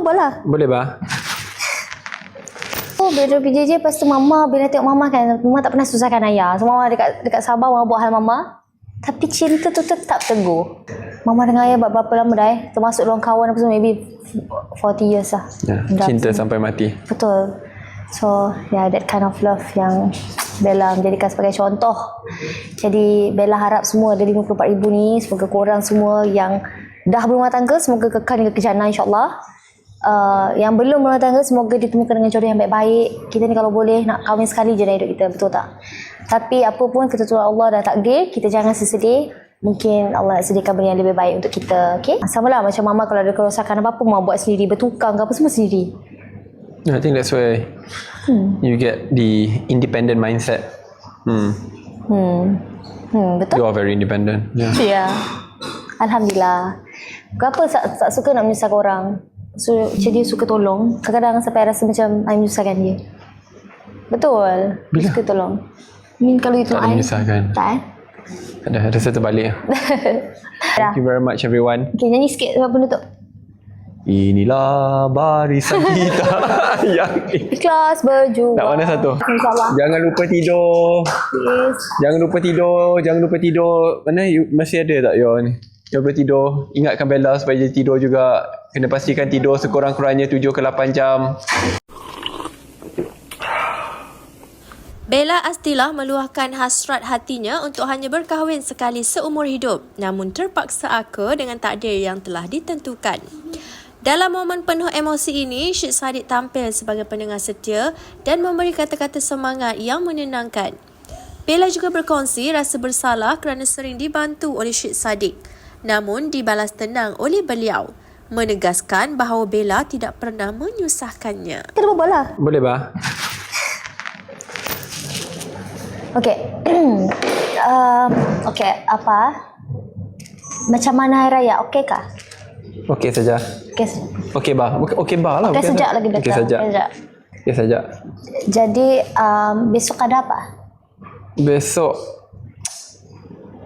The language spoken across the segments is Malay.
berbual lah. Boleh bah? Oh, bila PJJ lepas tu mama bila tengok mama kan, mama tak pernah susahkan ayah. So mama dekat dekat Sabah mama buat hal mama. Tapi cinta tu tetap teguh. Mama dengan ayah buat berapa lama dah eh? Termasuk orang kawan apa semua, maybe 40 years lah. Ya, Dah cinta sampai mati. Betul. So, yeah, that kind of love yang Bella menjadikan sebagai contoh. Jadi, Bella harap semua dari 54,000 ni, semoga korang semua yang dah berumah tangga, semoga kekal hingga ke jannah insyaAllah. Uh, yang belum berumah tangga, semoga ditemukan dengan jodoh yang baik-baik. Kita ni kalau boleh nak kahwin sekali je dalam hidup kita, betul tak? Tapi apa pun ketentuan Allah dah takdir, kita jangan sesedih. Mungkin Allah nak sediakan benda yang lebih baik untuk kita. Okay? Sama lah macam mama kalau ada kerosakan apa-apa, mama buat sendiri, bertukang ke apa semua sendiri. I think that's where you get the independent mindset. Hmm. Hmm. Hmm, betul. You are very independent. Yeah. Ya. Alhamdulillah. Kenapa tak, tak suka nak menyusahkan orang? So, macam dia suka tolong. Kadang-kadang sampai rasa macam I menyusahkan dia. Betul. Dia Bila? suka tolong. I mean kalau itu Tak ada menyusahkan. Tak eh? Tak ada, rasa terbalik. Thank you very much everyone. Okay, nyanyi sikit sebab penutup. Inilah barisan kita yang Ikhlas berjuang. Nak mana satu? InsyaAllah. Jangan lupa tidur. Please. Jangan lupa tidur. Jangan lupa tidur. Mana you, masih ada tak you ni? Lupa tidur. Ingatkan Bella supaya dia tidur juga. Kena pastikan tidur sekurang-kurangnya 7 ke 8 jam. Bella Astila meluahkan hasrat hatinya untuk hanya berkahwin sekali seumur hidup namun terpaksa aka dengan takdir yang telah ditentukan. Dalam momen penuh emosi ini, Syed Saddiq tampil sebagai pendengar setia dan memberi kata-kata semangat yang menenangkan. Bella juga berkongsi rasa bersalah kerana sering dibantu oleh Syed Saddiq namun dibalas tenang oleh beliau menegaskan bahawa Bella tidak pernah menyusahkannya. Kita berbual lah. Boleh bah? Okay. um, okay, apa? Macam mana hari raya? Okay kah? Okey saja. Okay. Okey bah. Okey okey bah lah. Okay, bukan sejak tak? lagi betul. Okey saja. Okay, sejak. Okey saja. Jadi, um, besok ada apa? Besok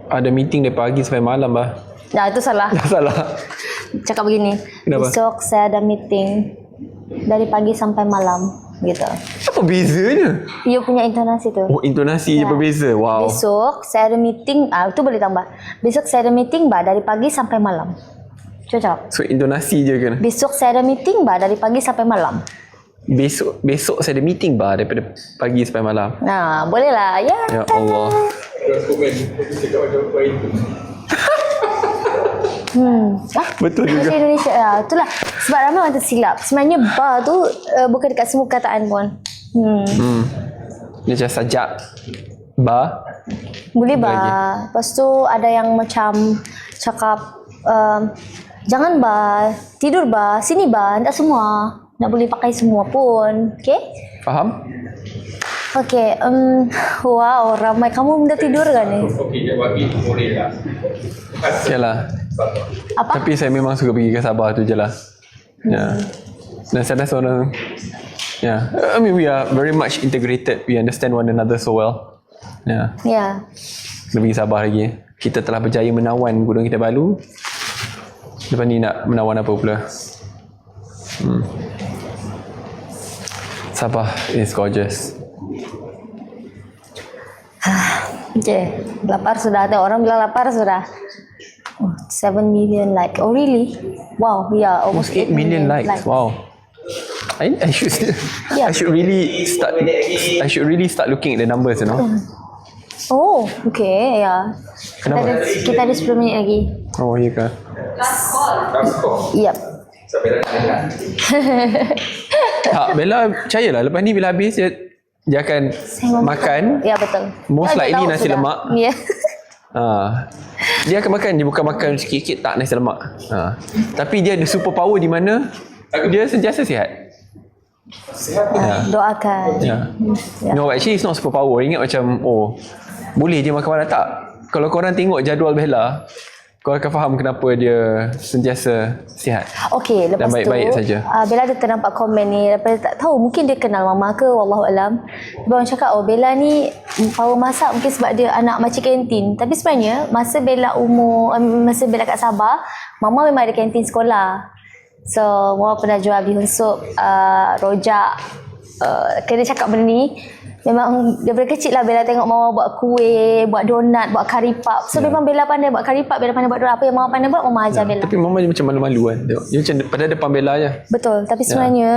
ada meeting dari pagi sampai malam bah. Nah, itu salah. Dah salah. Cakap begini. Kenapa? Besok saya ada meeting dari pagi sampai malam. Gitu. Apa bezanya? You punya intonasi tu. Oh, intonasi je Ya. berbeza. Wow. Besok saya ada meeting, ah itu boleh tambah. Besok saya ada meeting bah dari pagi sampai malam. Cocok. So, intonasi je kan? Besok saya ada meeting bah dari pagi sampai malam. Besok besok saya ada meeting bah daripada pagi sampai malam. Nah, boleh lah. Ya. Ya Allah. Hmm. Ah, Betul bahasa juga. Indonesia. Ya, itulah. Sebab ramai orang tersilap. Sebenarnya bar tu uh, bukan dekat semua perkataan pun. Hmm. Hmm. Dia macam sajak. Ba. Boleh lagi? bah. Lepas tu ada yang macam cakap um, jangan bah, tidur bah, sini bah, tak semua. Tak boleh pakai semua pun. Okay? Faham? Okay. Um, wow, ramai kamu dah tidur kan ni? Yalah. Apa? Tapi saya memang suka pergi ke Sabah tu je lah. Ya. Dan saya rasa orang Ya, yeah. I mean we are very much integrated. We understand one another so well. Ya, yeah. Ya. kena pergi Sabah lagi. Kita telah berjaya menawan Gunung Kinabalu. Lepas ni nak menawan apa pula? Hmm. Sabah is gorgeous. Okay. Lapar sudah. Ada orang bilang lapar sudah. Oh, 7 million like. Oh really? Wow, yeah, almost 8 million likes. Wow. I, I should Yeah. I should really start I should really start looking at the numbers, you know. Oh, okay. Kita Kenapa? ada, kita ada 10 minit lagi. Oh, ya ke? Yep. Tak, Bella percayalah lepas ni bila habis dia dia akan Saya makan. Ya, betul. Most likely nasi sudah. lemak. Ya. Ha. Dia akan makan, dia bukan makan sikit-sikit tak nasi lemak. Ha. Tapi dia ada super power di mana dia sentiasa sihat. Ya. Doakan. Ya. Ya. No, actually it's not super power. Ingat macam oh, boleh dia makan malam tak? Kalau korang tengok jadual Bella, korang akan faham kenapa dia sentiasa sihat. Okey, lepas Dan baik-baik tu saja. Uh, Bella ada ternampak komen ni Lepas tak tahu mungkin dia kenal mama ke wallahu alam. Dia orang cakap oh Bella ni power masak mungkin sebab dia anak makcik kantin. Tapi sebenarnya masa Bella umur um, masa Bella kat Sabah, mama memang ada kantin sekolah. So, Mama pernah jual bihun sup, uh, rojak. Uh, kena cakap benda ni. Memang daripada kecil lah Bella tengok Mama buat kuih, buat donat, buat kari pap. So, memang Bella pandai buat kari pap, Bella pandai buat donat. Apa yang Mama pandai buat, Mama ajar Bella. Tapi mama dia macam malu-malu kan. Dia macam padahal depan Bella je. Betul. Tapi sebenarnya,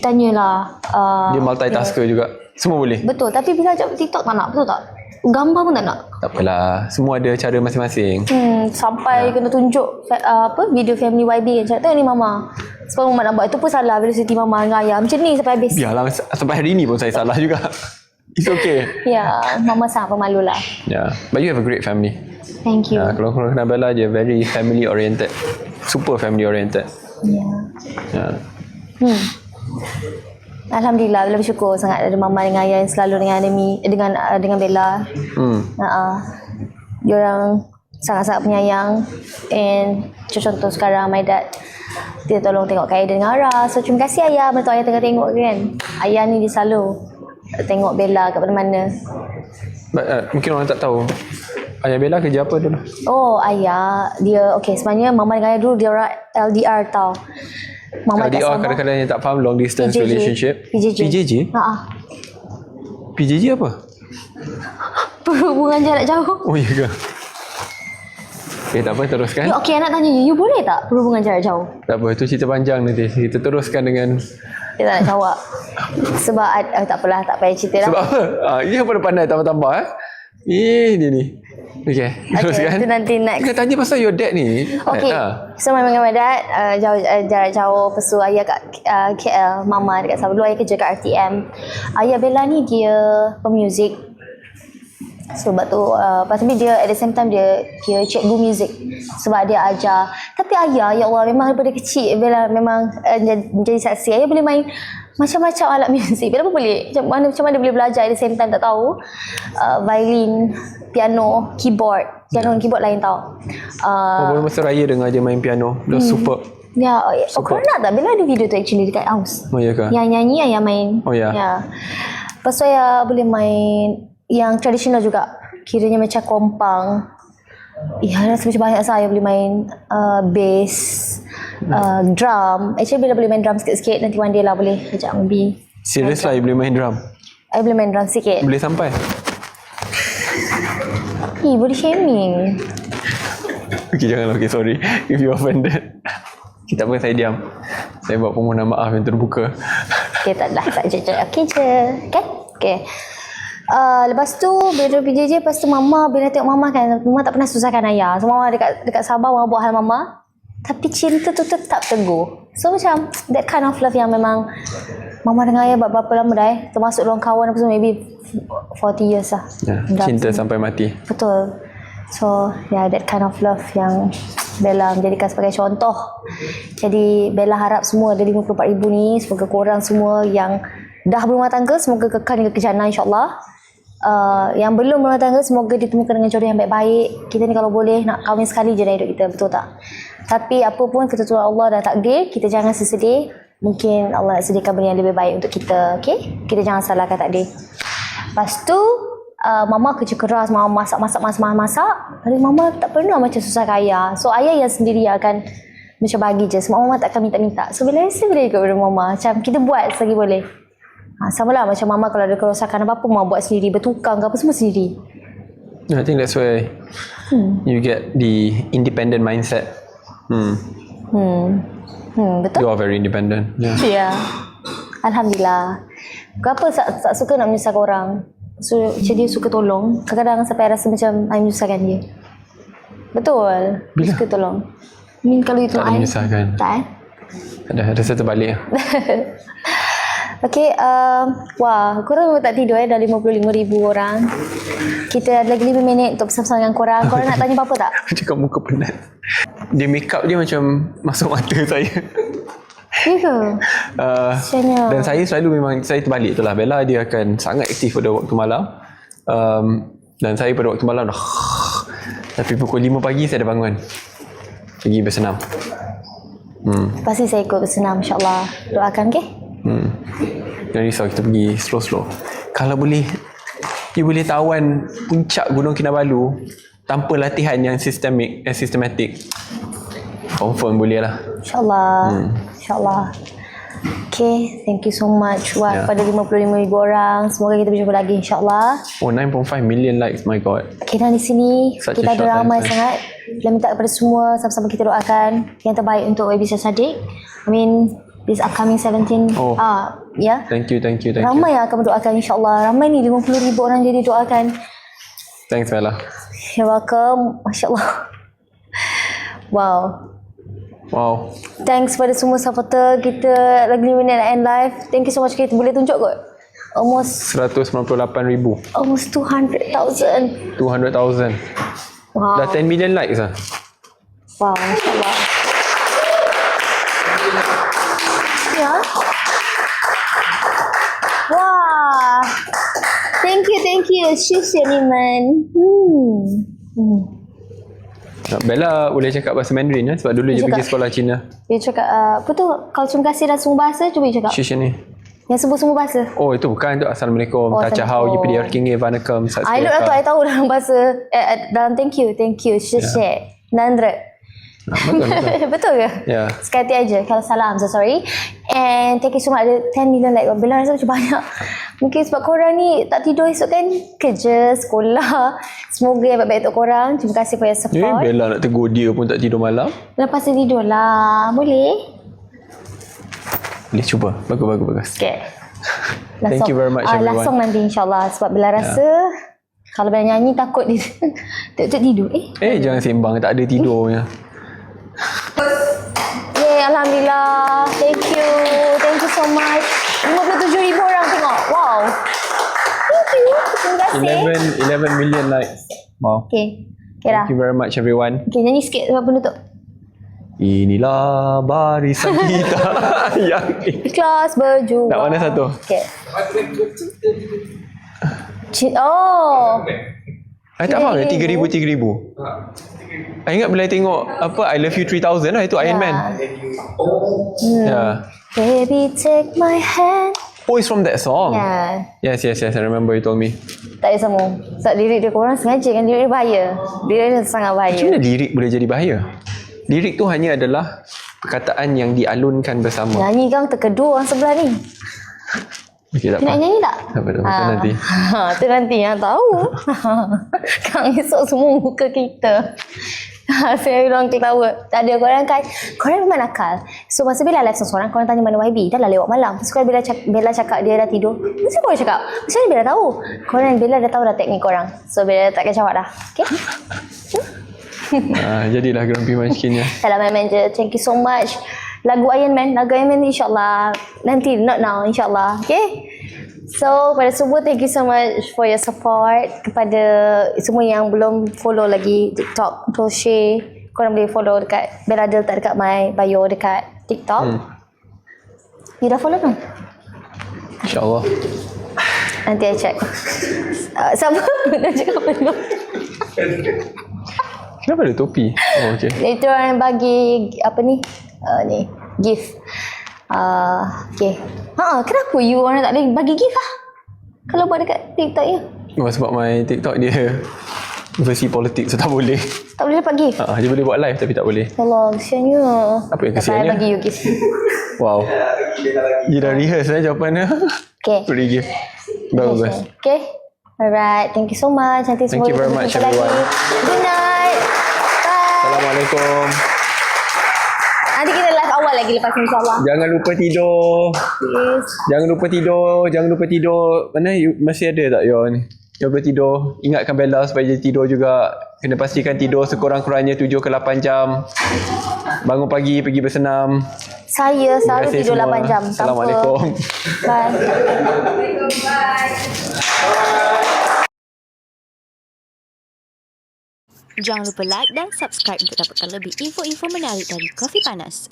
tanyalah. Uh, Dia multitasker juga. Semua boleh. Betul. Tapi bila ajak TikTok tak nak. Betul tak? Gambar pun tak nak. Tak apalah. Semua ada cara masing-masing. Hmm, sampai kena tunjuk uh, apa video family YB kan. Cakap tengok ni mama. Sebab mama nak buat itu pun salah Siti mama dengan ayah. Macam ni sampai habis. Biarlah sampai hari ni pun saya salah juga. It's okay. Ya, mama sangat pemalu lah. Yeah. But you have a great family. Thank you. Yeah, kalau korang kenal Bella je very family oriented. Super family oriented. Ya. Yeah. Hmm. Alhamdulillah, Bella bersyukur sangat ada mama dengan ayah yang selalu dengan Ademi, eh, dengan uh, dengan Bella. Hmm. Uh, diorang sangat-sangat penyayang and contoh sekarang my dad dia tolong tengok Kak Aiden dengan Ara so terima kasih ayah betul ayah tengah tengok kan ayah ni dia selalu tengok Bella kat mana-mana But, uh, mungkin orang tak tahu. Ayah Bella kerja apa dulu? oh ayah dia okay sebenarnya mama dengan ayah dulu dia orang LDR tau mama LDR Sabah kadang-kadang yang tak faham long distance PJJ. relationship. PJJ PJJ? Ha PJJ apa? Perhubungan jarak jauh Oh ya ke? Okay, tak apa teruskan. You, okay, nak tanya you, you boleh tak perhubungan jarak jauh? Tak apa, itu cerita panjang nanti. Kita teruskan dengan Dia tak nak jawab. Sebab, eh, tak apalah, tak payah cerita lah. sebab apa? Ah, ini apa pandai tambah-tambah eh? Eh, dia ni. Okay, teruskan. itu nanti next. Kita tanya pasal your dad ni. Okay, Ah. so memang dengan my dad, uh, jauh, uh, jarak jauh, tu ayah kat uh, KL, mama dekat Sabah. Dulu ayah kerja kat RTM. Ayah Bella ni dia pemuzik. Sebab tu, uh, lepas tu dia at the same time dia dia cikgu muzik. Sebab dia ajar. Tapi ayah, ya Allah, memang daripada kecil Bella memang uh, jadi- menjadi saksi. Ayah boleh main macam-macam alat muzik. Bella pun boleh. Macam mana, macam mana boleh belajar at the same time tak tahu. Uh, violin, piano, keyboard. Piano dan keyboard lain tau. Uh, Oh, masa raya dengar dia main piano. Dia Hmm. super. Ya, oh, oh kau nak tak? Bila ada video tu actually dekat house. Oh, ya ke? Yang nyanyi, yang main. Oh, ya. Ya. Lepas tu saya boleh main yang tradisional juga. Kiranya macam kompang. Ya, rasa macam banyak saya boleh main uh, bass, uh, drum. Actually bila boleh main drum sikit-sikit, nanti one day lah boleh ajak maybe. Serius lah, you boleh main drum. I boleh main drum sikit. Boleh sampai. Eh, body shaming. Okay, janganlah. Okay, sorry. If you offended. Okay, tak apa, saya diam. Saya buat permohonan maaf yang terbuka. Okay, tak adalah. Tak je. je. Okay je. Kan? Okay. Uh, lepas tu bila PJJ lepas tu mama bila tengok mama kan mama tak pernah susahkan ayah so mama dekat dekat Sabah mama buat hal mama tapi cinta tu tetap teguh so macam that kind of love yang memang mama dengan ayah buat berapa lama dah eh termasuk orang kawan apa semua maybe 40 years lah Ya, Dah cinta sampai mati. Betul. So, yeah, that kind of love yang Bella menjadikan sebagai contoh. Jadi, Bella harap semua ada 54,000 ni, semoga korang semua yang dah berumah tangga, semoga kekal hingga ke jannah insyaAllah. Uh, yang belum berumah tangga, semoga ditemukan dengan jodoh yang baik-baik. Kita ni kalau boleh nak kahwin sekali je dalam hidup kita, betul tak? Tapi apa pun ketentuan Allah dan takdir, kita jangan sesedih. Mungkin Allah nak sediakan benda yang lebih baik untuk kita, okay? Kita jangan salahkan takdir. Lepas tu, uh, mama kerja keras, mama masak, masak, masak, masak, masak. Tapi mama tak pernah macam susah ayah. So, ayah yang sendiri akan macam bagi je. Sebab mama takkan minta-minta. So, bila rasa boleh ikut pada mama. Macam kita buat selagi boleh. Ha, sama lah macam mama kalau ada kerosakan apa-apa, mama buat sendiri. Bertukang ke apa, semua sendiri. I think that's where you get the independent mindset. Hmm. Hmm. Hmm, betul? You are very independent. Yeah. Ya. Alhamdulillah. Kenapa tak, tak suka nak menyusahkan orang? So, macam dia suka tolong. Kadang-kadang sampai rasa macam I menyusahkan dia. Betul. Bila? suka tolong. Min kalau itu Tak I- menyusahkan. Tak eh? Ada rasa terbalik. Okay, uh, wah, korang memang tak tidur eh, dah 55 ribu orang. Kita ada lagi 5 minit untuk pesan-pesan dengan korang. Korang nak tanya apa-apa tak? Cakap muka penat. Dia make up dia macam masuk mata saya. Ya ke? Uh, dan saya selalu memang saya terbalik tu lah. Bella dia akan sangat aktif pada waktu malam. Um, dan saya pada waktu malam dah tapi pukul 5 pagi saya dah bangun. Pergi bersenam. Hmm. Pasti saya ikut bersenam insyaAllah. Doakan ke? Hmm. Jangan risau kita pergi slow-slow. Kalau boleh you boleh tawan puncak Gunung Kinabalu tanpa latihan yang sistemik eh, sistematik. Confirm boleh lah. InsyaAllah. Hmm. InsyaAllah. Okay, thank you so much. Wah, Yeah. pada 55 ribu orang. Semoga kita berjumpa lagi insyaAllah. Oh 9.5 million likes my god. Okay, dan di sini Such kita ada ramai time, sangat. Kita minta kepada semua sama-sama kita doakan yang terbaik untuk Webisha Sadiq. I mean, this upcoming 17. Oh. Ah, ya. Yeah. Thank you, thank you, thank you. Ramai yang akan berdoakan insyaAllah. Ramai ni 50 ribu orang jadi doakan. Thanks Bella. You're welcome. Masya Allah. Wow. Wow. Thanks pada semua supporter kita lagi 5 minit and live. Thank you so much. Kita boleh tunjuk kot. Almost 198,000. almost 200,000. 200,000. Wow. Dah 10 million likes lah. Wow, Masya you. She's your man. Hmm. hmm. Bella boleh cakap bahasa Mandarin ya sebab dulu Dia dia pergi sekolah Cina. Dia cakap, uh, apa tu? Kalau terima kasih dah semua bahasa, cuba dia cakap. Shish ni. Yang semua-semua bahasa. Oh itu bukan tu Assalamualaikum. Oh, Oh, Tacha hao Assalamualaikum. yipi dia king vanakam. I look atau I tahu dalam bahasa, eh, eh, dalam thank you, thank you, share, nandra. Betul betul. Betul ke? Ya. Sekali aja. Kalau salah, I'm so sorry. And thank you so much. Ada 10 million like. Bella rasa macam banyak. Mungkin sebab korang ni tak tidur esok kan? Kerja, sekolah. Semoga yang baik-baik untuk korang. Terima kasih for your Eh, support. Bella nak tegur dia pun tak tidur malam. Lepas tu tidur lah. Boleh? Boleh cuba. Bagus, bagus, bagus. Okay. Thank you very much, ah, everyone. Last song nanti insyaAllah. Sebab Bella rasa kalau Bella nyanyi takut dia tak tidur. Eh, Eh, jangan sembang. Tak ada tidurnya. Alhamdulillah. Thank you. Thank you so much. 57 ribu orang tengok. Wow. Thank you. Terima kasih. 11, 11 million likes. Wow. Okay. Okay dah. Thank you very much everyone. Okay, nyanyi sikit sebab penutup. Inilah barisan kita yang Ikhlas berjuang. Nak mana satu? Okay. Oh. I tak faham 3000 3000. I ingat bila I tengok apa I love you 3000 lah itu Iron Man. Hmm. Yeah. Baby, take my hand. Oh, it's from that song. Yeah. Yes, yes, yes. I remember you told me. Tak ada semua. Sebab lirik dia korang sengaja kan lirik dia bahaya. Lirik dia sangat bahaya. Macam mana lirik boleh jadi bahaya? Lirik tu hanya adalah perkataan yang dialunkan bersama. Nyanyi kang terkedu orang sebelah ni. Okey, tak Nak nyanyi tak? Tak apa, tak apa. Tu nanti. Ha, tu nanti yang tahu. Kang esok semua muka kita. Ha, Saya bilang ketawa. Tak ada korang kan. Korang memang nakal. So masa Bella live seorang korang tanya mana YB. Dah lah lewat malam. Terus kalau Bella, cak, Bella cakap dia dah tidur. Mesti korang cakap. Macam mana Bella tahu? Korang Bella dah tahu dah teknik korang. So Bella tak akan jawab dah. Okay? Ah, jadilah Grumpy Munchkin ya. Salam Iron Man je. Thank you so much. Lagu Iron Man. Lagu Iron Man ni insyaAllah. Nanti, not now. InsyaAllah. Okay? So, pada semua, thank you so much for your support. Kepada semua yang belum follow lagi TikTok, to share. Korang boleh follow dekat Bella Del tak dekat my bio dekat TikTok. Hmm. You dah follow belum? InsyaAllah. Nanti I check. Uh, siapa? Nak cakap apa dulu? Kenapa ada topi? Oh, okay. Itu orang yang bagi apa ni? Uh, ni gift. Uh, okay. Ha, kenapa you orang tak boleh bagi gift lah? Kalau buat dekat TikTok ya. Oh, sebab my TikTok dia versi politik so tak boleh. Tak boleh dapat gift. Ah, dia boleh buat live tapi tak boleh. Allah, kesiannya. Apa yang Tak kesiannya? bagi you gift. Wow. Dia dah rehearse eh jawapannya. Okay. Beri gift. Bagus. bagus. Okay. Alright. Thank you so much. Nanti Thank semua you very much, lagi. everyone. Good night. Bye. Assalamualaikum. Lagi lepas ni insyaAllah. Jangan lupa tidur. Yes. Jangan lupa tidur. Jangan lupa tidur. Mana you, masih ada tak you ni? Jangan lupa tidur. Ingatkan Bella supaya dia tidur juga. Kena pastikan tidur sekurang-kurangnya 7 ke 8 jam. Bangun pagi pergi bersenam. Saya selalu tidur semua. 8 jam. Assalamualaikum. Bye. Jangan lupa like dan subscribe untuk dapatkan lebih info-info menarik dari Kopi Panas.